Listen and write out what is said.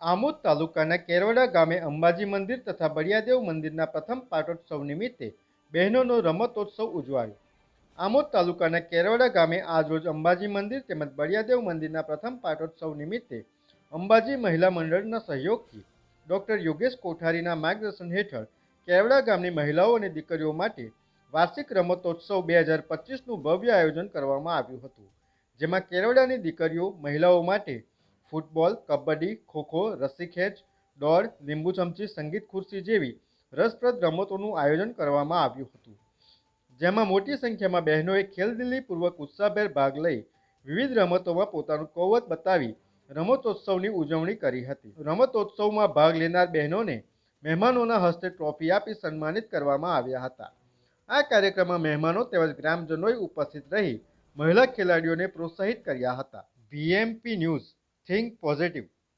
આમોદ તાલુકાના કેરવડા ગામે અંબાજી મંદિર તથા બળિયાદેવ મંદિરના પ્રથમ પાટોત્સવ નિમિત્તે બહેનોનો રમતોત્સવ ઉજવાયો. આમોદ તાલુકાના કેરવડા ગામે આજરોજ અંબાજી મંદિર તેમજ બળિયાદેવ મંદિરના પ્રથમ પાટોત્સવ નિમિત્તે અંબાજી મહિલા મંડળના સહયોગથી ડૉક્ટર યોગેશ કોઠારીના માર્ગદર્શન હેઠળ કેરવડા ગામની મહિલાઓ અને દીકરીઓ માટે વાર્ષિક રમતોત્સવ બે હજાર પચીસનું ભવ્ય આયોજન કરવામાં આવ્યું હતું, જેમાં કેરવડાની દીકરીઓ મહિલાઓ માટે ફૂટબોલ, કબડ્ડી, ખોખો રસ્સીખેંચ દોડ, લીંબુ ચમચી, સંગીત ખુરશી જેવી રસપ્રદ રમતોનું આયોજન કરવામાં આવ્યું હતું. જેમાં મોટી સંખ્યામાં બહેનોએ ખેલદિલીપૂર્વક ઉત્સાહભેર ભાગ લઈ વિવિધ રમતોમાં પોતાનું કૌવત બતાવી રમતોત્સવની ઉજવણી કરી હતી. રમતોત્સવમાં ભાગ લેનાર બહેનોને મહેમાનોના હસ્તે ટ્રોફી આપી સન્માનિત કરવામાં આવ્યા હતા. આ કાર્યક્રમમાં મહેમાનો તેમજ ગ્રામજનોએ ઉપસ્થિત રહી મહિલા ખેલાડીઓને પ્રોત્સાહિત કર્યા હતા. VMP news think positive.